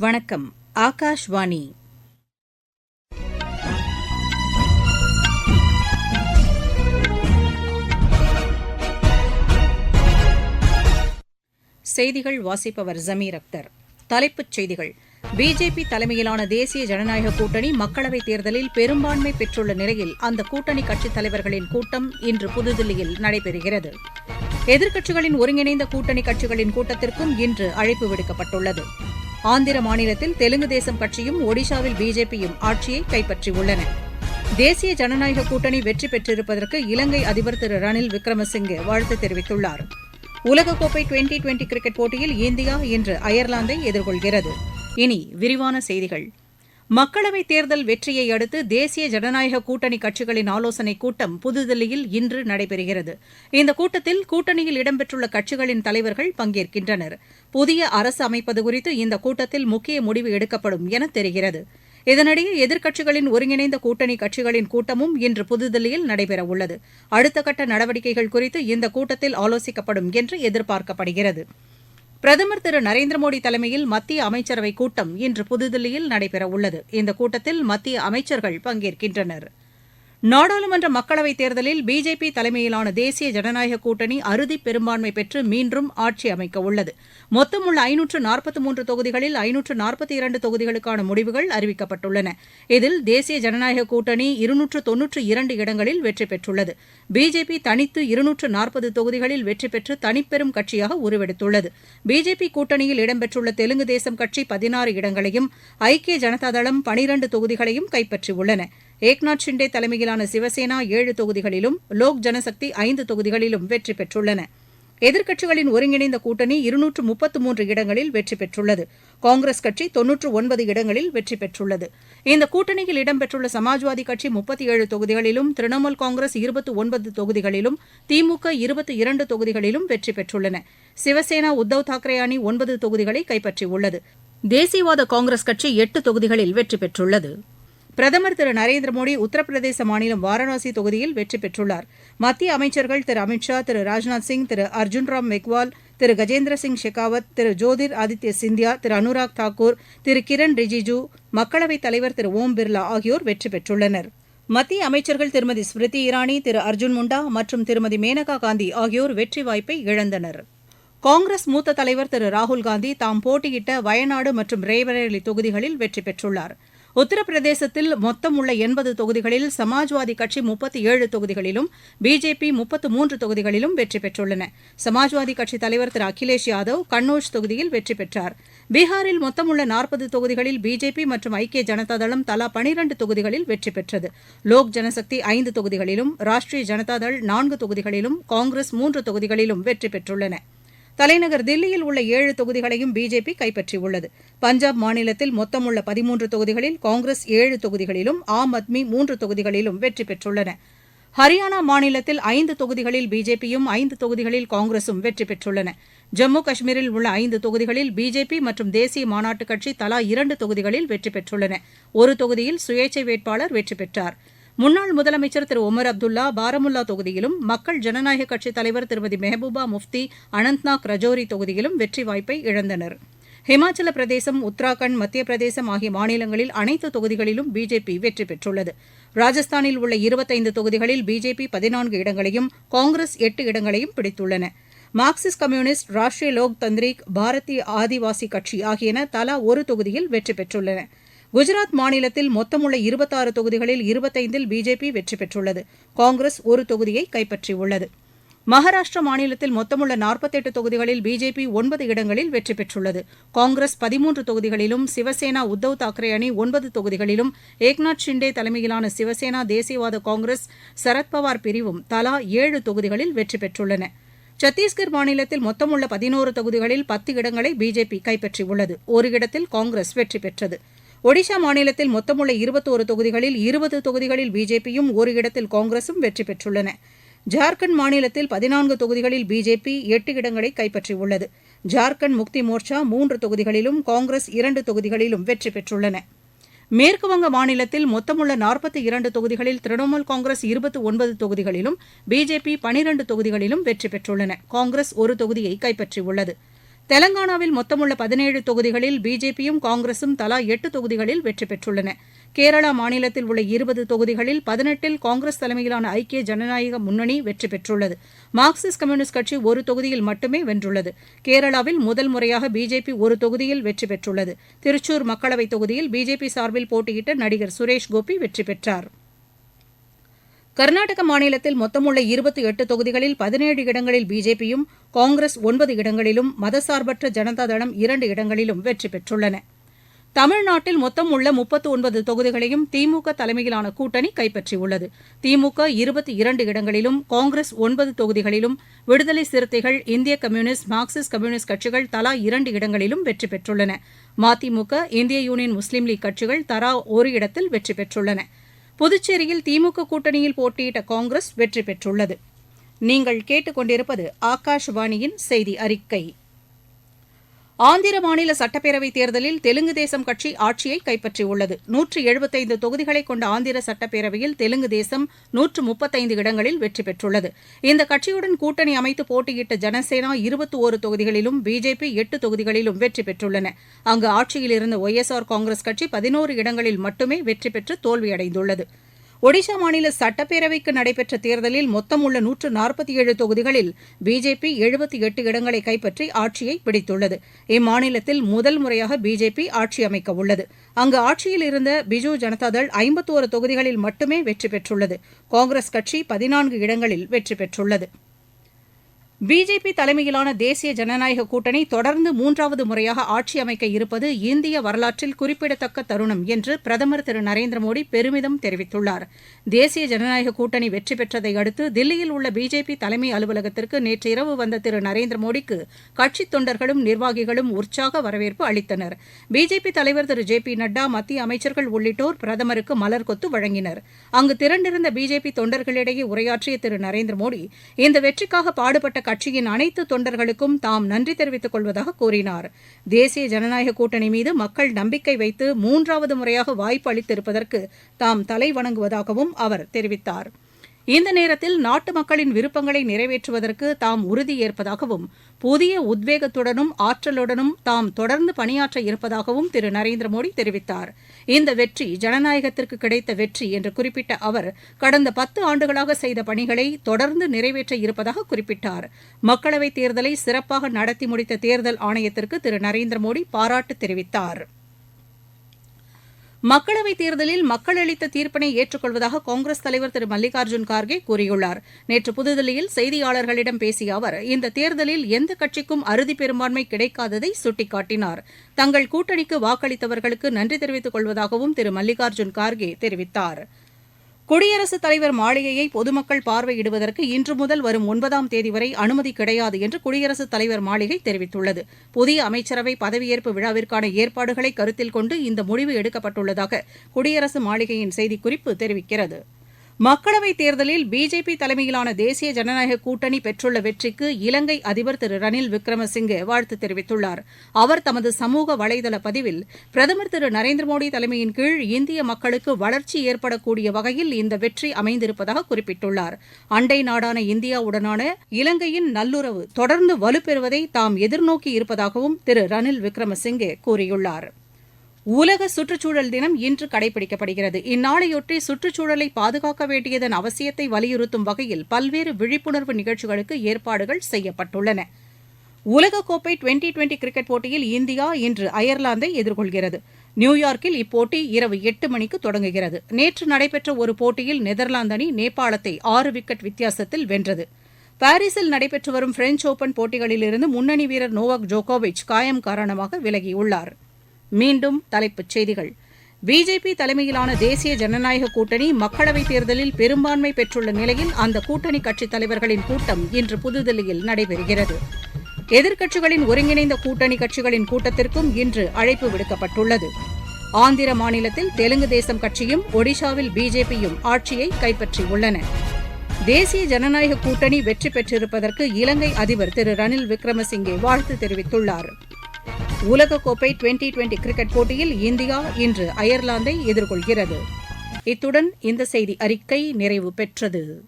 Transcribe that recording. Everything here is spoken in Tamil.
வணக்கம் ஆகாஷ்வாணி. செய்திகள் வாசிப்பவர் ஜமீர் அக்தர். தலைப்புச் செய்திகள். பிஜேபி தலைமையிலான தேசிய ஜனநாயக கூட்டணி மக்களவைத் தேர்தலில் பெரும்பான்மை பெற்றுள்ள நிலையில் அந்த கூட்டணி கட்சித் தலைவர்களின் கூட்டம் இன்று புதுதில்லியில் நடைபெறுகிறது. எதிர்க்கட்சிகளின் ஒருங்கிணைந்த கூட்டணி கட்சிகளின் கூட்டத்திற்கும் இன்று அழைப்பு விடுக்கப்பட்டுள்ளது. ஆந்திர மாநிலத்தில் தெலுங்கு தேசம் கட்சியும் ஒடிஷாவில் பிஜேபியும் ஆட்சியை கைப்பற்றியுள்ளன. தேசிய ஜனநாயக கூட்டணி வெற்றி பெற்றிருப்பதற்கு இலங்கை அதிபர் திரு ரணில் விக்ரமசிங்கே வாழ்த்து தெரிவித்துள்ளார். உலகக்கோப்பை டுவெண்டி டுவெண்டி கிரிக்கெட் போட்டியில் இந்தியா இன்று அயர்லாந்தை எதிர்கொள்கிறது. இனி விரிவான செய்திகள். மக்களவைத் தேர்தல் வெற்றியை அடுத்து தேசிய ஜனநாயக கூட்டணி கட்சிகளின் ஆலோசனைக் கூட்டம் புதுதில்லியில் இன்று நடைபெறுகிறது. இந்த கூட்டத்தில் கூட்டணியில் இடம்பெற்றுள்ள கட்சிகளின் தலைவர்கள் பங்கேற்கின்றனர். புதிய அரசு அமைப்பது குறித்து இந்த கூட்டத்தில் முக்கிய முடிவு எடுக்கப்படும் என தெரிகிறது. இதனிடையே எதிர்க்கட்சிகளின் ஒருங்கிணைந்த கூட்டணி கட்சிகளின் கூட்டமும் இன்று புதுதில்லியில் நடைபெறவுள்ளது. அடுத்த கட்ட நடவடிக்கைகள் குறித்து இந்த கூட்டத்தில் ஆலோசிக்கப்படும் என்று எதிர்பார்க்கப்படுகிறது. பிரதமர் திரு நரேந்திர மோடி தலைமையில் மத்திய அமைச்சரவைக் கூட்டம் இன்று புதுதில்லியில் நடைபெறவுள்ளது. இந்த கூட்டத்தில் மத்திய அமைச்சர்கள் பங்கேற்கின்றனர். நாடாளுமன்ற மக்களவைத் தேர்தலில் பிஜேபி தலைமையிலான தேசிய ஜனநாயக கூட்டணி அறுதி பெரும்பான்மை பெற்று மீண்டும் ஆட்சி அமைக்க உள்ளது. மொத்தமுள்ள ஐநூற்று நாற்பத்தி மூன்று தொகுதிகளில் ஐநூற்று நாற்பத்தி இரண்டு தொகுதிகளுக்கான முடிவுகள் அறிவிக்கப்பட்டுள்ளன. இதில் தேசிய ஜனநாயக கூட்டணி இருநூற்று தொன்னூற்று இரண்டு இடங்களில் வெற்றி பெற்றுள்ளது. பிஜேபி தனித்து இருநூற்று நாற்பது தொகுதிகளில் வெற்றி பெற்று தனிப்பெரும் கட்சியாக உருவெடுத்துள்ளது. பிஜேபி கூட்டணியில் இடம்பெற்றுள்ள தெலுங்கு தேசம் கட்சி பதினாறு இடங்களையும் ஐக்கிய ஜனதாதளம் பனிரண்டு தொகுதிகளையும் கைப்பற்றியுள்ளன. ஏக்நாத் ஷிண்டே தலைமையிலான சிவசேனா ஏழு தொகுதிகளிலும் லோக் ஜனசக்தி ஐந்து தொகுதிகளிலும் வெற்றி பெற்றுள்ளன. எதிர்க்கட்சிகளின் ஒருங்கிணைந்த கூட்டணி இருநூற்று முப்பத்து மூன்று இடங்களில் வெற்றி பெற்றுள்ளது. காங்கிரஸ் கட்சி தொன்னூற்று ஒன்பது இடங்களில் வெற்றி பெற்றுள்ளது. இந்த கூட்டணியில் இடம்பெற்றுள்ள சமாஜ்வாதி கட்சி முப்பத்தி ஏழு தொகுதிகளிலும் திரிணாமுல் காங்கிரஸ் இருபத்தி ஒன்பது தொகுதிகளிலும் திமுக இருபத்தி இரண்டு தொகுதிகளிலும் வெற்றி பெற்றுள்ளன. சிவசேனா உத்தவ் தாக்கரே அணி ஒன்பது தொகுதிகளை கைப்பற்றியுள்ளது. தேசியவாத காங்கிரஸ் கட்சி எட்டு தொகுதிகளில் வெற்றி பெற்றுள்ளது. பிரதமர் திரு நரேந்திர மோடி உத்தரப்பிரதேச மாநிலம் வாரணாசி தொகுதியில் வெற்றி பெற்றுள்ளார். மத்திய அமைச்சர்கள் திரு அமித் ஷா திரு ராஜ்நாத் சிங் திரு அர்ஜுன் ராம் மெக்வால் திரு கஜேந்திர சிங் ஷெகாவத் திரு ஜோதிர் ஆதித்ய சிந்தியா திரு அனுராக் தாக்கூர் திரு கிரண் ரிஜிஜு மக்களவைத் தலைவர் திரு ஓம் பிர்லா ஆகியோர் வெற்றி பெற்றுள்ளனர். மத்திய அமைச்சர்கள் திருமதி ஸ்மிருதி இரானி திரு அர்ஜுன் முண்டா மற்றும் திருமதி மேனகா காந்தி ஆகியோர் வெற்றி வாய்ப்பை இழந்தனர். காங்கிரஸ் மூத்த தலைவர் திரு ராகுல்காந்தி தாம் போட்டியிட்ட வயநாடு மற்றும் ரேபரேலி தொகுதிகளில் வெற்றி பெற்றுள்ளார். உத்தரப்பிரதேசத்தில் மொத்தம் உள்ள எண்பது தொகுதிகளில் சமாஜ்வாதி கட்சி முப்பத்தி ஏழு தொகுதிகளிலும் பிஜேபி முப்பத்து மூன்று தொகுதிகளிலும் வெற்றி பெற்றுள்ளன. சமாஜ்வாதி கட்சித் தலைவர் திரு அகிலேஷ் யாதவ் கன்னோஜ் தொகுதியில் வெற்றி பெற்றார். பீகாரில் மொத்தமுள்ள நாற்பது தொகுதிகளில் பிஜேபி மற்றும் ஐக்கிய ஜனதாதளம் தலா பனிரண்டு தொகுதிகளில் வெற்றி பெற்றது. லோக் ஜனசக்தி ஐந்து தொகுதிகளிலும் ராஷ்டிரிய ஜனதாதள் நான்கு தொகுதிகளிலும் காங்கிரஸ் மூன்று தொகுதிகளிலும் வெற்றி பெற்றுள்ளன. தலைநகர் தில்லியில் உள்ள ஏழு தொகுதிகளையும் பிஜேபி கைப்பற்றியுள்ளது. பஞ்சாப் மாநிலத்தில் மொத்தமுள்ள பதிமூன்று தொகுதிகளில் காங்கிரஸ் ஏழு தொகுதிகளிலும் ஆம் ஆத்மி மூன்று தொகுதிகளிலும் வெற்றி பெற்றுள்ளன. ஹரியானா மாநிலத்தில் ஐந்து தொகுதிகளில் பிஜேபியும் ஐந்து தொகுதிகளில் காங்கிரசும் வெற்றி பெற்றுள்ளன. ஜம்மு காஷ்மீரில் உள்ள ஐந்து தொகுதிகளில் பிஜேபி மற்றும் தேசிய மாநாட்டுக் கட்சி தலா இரண்டு தொகுதிகளில் வெற்றி பெற்றுள்ளன. ஒரு தொகுதியில் சுயேட்சை வேட்பாளர் வெற்றி பெற்றாா் முன்னாள் முதலமைச்சர் திரு ஒமர் அப்துல்லா பாரமுல்லா தொகுதியிலும் மக்கள் ஜனநாயக கட்சித் தலைவர் திருமதி மெஹபூபா முஃப்தி அனந்த்நாக் ரஜோரி தொகுதியிலும் வெற்றி வாய்ப்பை இழந்தனர். ஹிமாச்சல பிரதேசம் உத்தராகண்ட் மத்திய பிரதேசம் ஆகிய மாநிலங்களில் அனைத்து தொகுதிகளிலும் பிஜேபி வெற்றி பெற்றுள்ளது. ராஜஸ்தானில் உள்ள இருபத்தைந்து தொகுதிகளில் பிஜேபி பதினான்கு இடங்களையும் காங்கிரஸ் எட்டு இடங்களையும் பிடித்துள்ளன. மார்க்சிஸ்ட் கம்யூனிஸ்ட் ராஷ்டிரிய லோக் தந்திரிக் பாரதிய ஆதிவாசி கட்சி ஆகியன தலா ஒரு தொகுதியில் வெற்றி பெற்றுள்ளன. குஜராத் மாநிலத்தில் மொத்தமுள்ள இருபத்தாறு தொகுதிகளில் இருபத்தைந்தில் பிஜேபி வெற்றி பெற்றுள்ளது. காங்கிரஸ் ஒரு தொகுதியை கைப்பற்றியுள்ளது. மகாராஷ்டிரா மாநிலத்தில் மொத்தமுள்ள நாற்பத்தெட்டு தொகுதிகளில் பிஜேபி ஒன்பது இடங்களில் வெற்றி பெற்றுள்ளது. காங்கிரஸ் பதிமூன்று தொகுதிகளிலும் சிவசேனா உத்தவ் தாக்கரே அணி ஒன்பது தொகுதிகளிலும் ஏக்நாத் ஷிண்டே தலைமையிலான சிவசேனா தேசியவாத காங்கிரஸ் சரத்பவார் பிரிவும் தலா ஏழு தொகுதிகளில் வெற்றி பெற்றுள்ளன. சத்தீஸ்கர் மாநிலத்தில் மொத்தமுள்ள பதினோரு தொகுதிகளில் பத்து இடங்களை பிஜேபி கைப்பற்றியுள்ளது. ஒரு இடத்தில் காங்கிரஸ் வெற்றி பெற்றது. ஒடிஷா மாநிலத்தில் மொத்தமுள்ள இருபத்தோரு தொகுதிகளில் இருபது தொகுதிகளில் பிஜேபியும் ஒரு இடத்தில் காங்கிரசும் வெற்றி பெற்றுள்ளன. ஜார்க்கண்ட் மாநிலத்தில் பதினான்கு தொகுதிகளில் பிஜேபி எட்டு இடங்களை கைப்பற்றியுள்ளது. ஜார்க்கண்ட் முக்தி மோர்ச்சா மூன்று தொகுதிகளிலும் காங்கிரஸ் இரண்டு தொகுதிகளிலும் வெற்றி பெற்றுள்ளன. மேற்குவங்க மாநிலத்தில் மொத்தமுள்ள நாற்பத்தி இரண்டு தொகுதிகளில் திரிணாமுல் காங்கிரஸ் இருபத்தி ஒன்பது தொகுதிகளிலும் பிஜேபி பனிரண்டு தொகுதிகளிலும் வெற்றி பெற்றுள்ளன. காங்கிரஸ் ஒரு தொகுதியை கைப்பற்றியுள்ளது. தெலங்கானாவில் மொத்தமுள்ள பதினேழு தொகுதிகளில் பிஜேபியும் காங்கிரசும் தலா எட்டு தொகுதிகளில் வெற்றி பெற்றுள்ளன. கேரளா மாநிலத்தில் உள்ள இருபது தொகுதிகளில் பதினெட்டில் காங்கிரஸ் தலைமையிலான ஐக்கிய ஜனநாயக முன்னணி வெற்றி பெற்றுள்ளது. மார்க்சிஸ்ட் கம்யூனிஸ்ட் கட்சி ஒரு தொகுதியில் மட்டுமே வென்றுள்ளது. கேரளாவில் முதல் முறையாக பிஜேபி ஒரு தொகுதியில் வெற்றி பெற்றுள்ளது. திருச்சூர் மக்களவைத் தொகுதியில் பிஜேபி சார்பில் போட்டியிட்ட நடிகர் சுரேஷ் கோபி வெற்றி பெற்றார். கர்நாடக மாநிலத்தில் மொத்தமுள்ள இருபத்தி எட்டு தொகுதிகளில் பதினேழு இடங்களில் பிஜேபியும் காங்கிரஸ் ஒன்பது இடங்களிலும் மதசார்பற்ற ஜனதாதளம் இரண்டு இடங்களிலும் வெற்றி பெற்றுள்ளன. தமிழ்நாட்டில் மொத்தம் உள்ள முப்பத்து ஒன்பது தொகுதிகளையும் திமுக தலைமையிலான கூட்டணி கைப்பற்றியுள்ளது. திமுக இருபத்தி இரண்டு இடங்களிலும் காங்கிரஸ் ஒன்பது தொகுதிகளிலும் விடுதலை சிறுத்தைகள் இந்திய கம்யூனிஸ்ட் மார்க்சிஸ்ட் கம்யூனிஸ்ட் கட்சிகள் தலா இரண்டு இடங்களிலும் வெற்றி பெற்றுள்ளன. மதிமுக இந்திய யூனியன் முஸ்லீம் லீக் கட்சிகள் தலா ஒரு இடத்தில் வெற்றி பெற்றுள்ளன. புதுச்சேரியில் திமுக கூட்டணியில் போட்டியிட்ட காங்கிரஸ் வெற்றி பெற்றுள்ளது. நீங்கள் கேட்டுக்கொண்டிருப்பது ஆகாஷ்வாணியின் செய்தி அறிக்கை. ஆந்திர மாநில சட்டப்பேரவைத் தேர்தலில் தெலுங்கு தேசம் கட்சி ஆட்சியை கைப்பற்றியுள்ளது. நூற்று எழுபத்தைந்து தொகுதிகளை கொண்ட ஆந்திர சட்டப்பேரவையில் தெலுங்கு தேசம் நூற்று முப்பத்தைந்து இடங்களில் வெற்றி பெற்றுள்ளது. இந்த கட்சியுடன் கூட்டணி அமைத்து போட்டியிட்ட ஜனசேனா இருபத்தி ஒரு தொகுதிகளிலும் பிஜேபி எட்டு தொகுதிகளிலும் வெற்றி பெற்றுள்ளன. அங்கு ஆட்சியில் இருந்த ஒய் எஸ் ஆர் காங்கிரஸ் கட்சி பதினோரு இடங்களில் மட்டுமே வெற்றி பெற்று தோல்வியடைந்துள்ளது. ஒடிஷா மாநில சட்டப்பேரவைக்கு நடைபெற்ற தேர்தலில் மொத்தம் உள்ள நூற்று நாற்பத்தி ஏழு தொகுதிகளில் பிஜேபி எழுபத்தி எட்டு இடங்களை கைப்பற்றி ஆட்சியை பிடித்துள்ளது. இம்மாநிலத்தில் முதல் முறையாக பிஜேபி ஆட்சி அமைக்க உள்ளது. அங்கு ஆட்சியில் இருந்த பிஜு ஜனதாதள் ஐம்பத்தோரு தொகுதிகளில் மட்டுமே வெற்றி பெற்றுள்ளது. காங்கிரஸ் கட்சி பதினான்கு இடங்களில் வெற்றி பெற்றுள்ளது. பிஜேபி தலைமையிலான தேசிய ஜனநாயக கூட்டணி தொடர்ந்து மூன்றாவது முறையாக ஆட்சி அமைக்க இருப்பது இந்திய வரலாற்றில் குறிப்பிடத்தக்க தருணம் என்று பிரதமர் திரு நரேந்திர மோடி பெருமிதம் தெரிவித்துள்ளார். தேசிய ஜனநாயக கூட்டணி வெற்றி பெற்றதை அடுத்து தில்லியில் உள்ள பிஜேபி தலைமை அலுவலகத்திற்கு நேற்று இரவு வந்த திரு நரேந்திர மோடிக்கு கட்சித் தொண்டர்களும் நிர்வாகிகளும் உற்சாக வரவேற்பு அளித்தனர். பிஜேபி தலைவர் திரு ஜே பி நட்டா மத்திய அமைச்சர்கள் உள்ளிட்டோர் பிரதமருக்கு மலர் கொத்து வழங்கினர். அங்கு திரண்டிருந்த பிஜேபி தொண்டர்களிடையே உரையாற்றிய திரு நரேந்திர மோடி இந்த வெற்றிக்காக பாடுபட்ட கட்சியின் அனைத்து தொண்டர்களுக்கும் தாம் நன்றி தெரிவித்துக் கொள்வதாக கூறினார். தேசிய ஜனநாயக கூட்டணி மீது மக்கள் நம்பிக்கை வைத்து மூன்றாவது முறையாக வாய்ப்பு அளித்திருப்பதற்கு தாம் தலை வணங்குவதாகவும் அவர் தெரிவித்தார். இந்த நேரத்தில் நாட்டு மக்களின் விருப்பங்களை நிறைவேற்றுவதற்கு தாம் உறுதியேற்பதாகவும் புதிய உத்வேகத்துடனும் ஆற்றலுடனும் தாம் தொடர்ந்து பணியாற்ற இருப்பதாகவும் திரு. நரேந்திர மோடி தெரிவித்தார். இந்த வெற்றி ஜனநாயகத்திற்கு கிடைத்த வெற்றி என்று குறிப்பிட்ட அவர் கடந்த பத்து ஆண்டுகளாக செய்த பணிகளை தொடர்ந்து நிறைவேற்ற இருப்பதாக குறிப்பிட்டார். மக்களவைத் தேர்தலை சிறப்பாக நடத்தி முடித்த தேர்தல் ஆணையத்திற்கு திரு. நரேந்திர மோடி பாராட்டு தெரிவித்தாா் மக்களவைத் தேர்தலில் மக்கள் அளித்த தீர்ப்பினை ஏற்றுக்கொள்வதாக காங்கிரஸ் தலைவர் திரு மல்லிகார்ஜுன் கார்கே கூறியுள்ளார். நேற்று புதுதில்லியில் செய்தியாளர்களிடம் பேசிய அவர் இந்த தேர்தலில் எந்த கட்சிக்கும் அறுதி பெரும்பான்மை கிடைக்காததை சுட்டிக்காட்டினார். தங்கள் கூட்டணிக்கு வாக்களித்தவர்களுக்கு நன்றி தெரிவித்துக் கொள்வதாகவும் திரு மல்லிகார்ஜுன் கார்கே தெரிவித்தாா் குடியரசுத் தலைவர் மாளிகையை பொதுமக்கள் பார்வையிடுவதற்கு இன்று முதல் வரும் ஒன்பதாம் தேதி வரை அனுமதி கிடையாது என்று குடியரசுத் தலைவர் மாளிகை தெரிவித்துள்ளது. புதிய அமைச்சரவை பதவியேற்பு விழாவிற்கான ஏற்பாடுகளை கருத்தில் கொண்டு இந்த முடிவு எடுக்கப்பட்டுள்ளதாக குடியரசு மாளிகையின் செய்திக்குறிப்பு தெரிவிக்கிறது. மக்களவைத் தேர்தலில் பிஜேபி தலைமையிலான தேசிய ஜனநாயக கூட்டணி பெற்றுள்ள வெற்றிக்கு இலங்கை அதிபர் திரு ரணில் விக்ரமசிங்கே வாழ்த்து தெரிவித்துள்ளார். அவர் தமது சமூக வலைதள பதிவில் பிரதமர் திரு நரேந்திர மோடி தலைமையின் கீழ் இந்திய மக்களுக்கு வளர்ச்சி ஏற்படக்கூடிய வகையில் இந்த வெற்றி அமைந்திருப்பதாக குறிப்பிட்டுள்ளார். அண்டை நாடான இந்தியாவுடனான இலங்கையின் நல்லுறவு தொடர்ந்து வலுப்பெறுவதை தாம் எதிர்நோக்கி இருப்பதாகவும் திரு ரணில் விக்ரமசிங்கே கூறியுள்ளாா் உலக சுற்றுச்சூழல் தினம் இன்று கடைபிடிக்கப்படுகிறது. இந்நாளையொட்டி சுற்றுச்சூழலை பாதுகாக்க வேண்டியதன் அவசியத்தை வலியுறுத்தும் வகையில் பல்வேறு விழிப்புணர்வு நிகழ்ச்சிகளுக்கு ஏற்பாடுகள் செய்யப்பட்டுள்ளன. உலகக்கோப்பை டுவெண்டி டுவெண்டி கிரிக்கெட் போட்டியில் இந்தியா இன்று அயர்லாந்தை எதிர்கொள்கிறது. நியூயார்க்கில் இப்போட்டி இரவு எட்டு மணிக்கு தொடங்குகிறது. நேற்று நடைபெற்ற ஒரு போட்டியில் நெதர்லாந்து அணி நேபாளத்தை ஆறு விக்கெட் வித்தியாசத்தில் வென்றது. பாரிஸில் நடைபெற்று வரும் பிரெஞ்ச் ஓபன் போட்டிகளிலிருந்து முன்னணி வீரர் நோவாக் ஜோகோவிச் காயம் காரணமாக விலகியுள்ளாா் மீண்டும் தலைப்புச் செய்திகள். பிஜேபி தலைமையிலான தேசிய ஜனநாயக கூட்டணி மக்களவைத் தேர்தலில் பெரும்பான்மை பெற்றுள்ள நிலையில் அந்த கூட்டணி கட்சித் தலைவர்களின் கூட்டம் இன்று புதுதில்லியில் நடைபெறுகிறது. எதிர்க்கட்சிகளின் ஒருங்கிணைந்த கூட்டணி கட்சிகளின் கூட்டத்திற்கும் இன்று அழைப்பு விடுக்கப்பட்டுள்ளது. ஆந்திர மாநிலத்தில் தெலுங்கு தேசம் கட்சியும் ஒடிஷாவில் பிஜேபியும் ஆட்சியை கைப்பற்றியுள்ளன. தேசிய ஜனநாயக கூட்டணி வெற்றி பெற்றிருப்பதற்கு இலங்கை அதிபர் திரு ரணில் விக்ரமசிங்கே வாழ்த்து தெரிவித்துள்ளாா் உலகக்கோப்பை டுவெண்டி டுவெண்டி கிரிக்கெட் போட்டியில் இந்தியா இன்று அயர்லாந்தை எதிர்கொள்கிறது. இத்துடன் இந்த செய்தி அறிக்கை நிறைவு பெற்றது.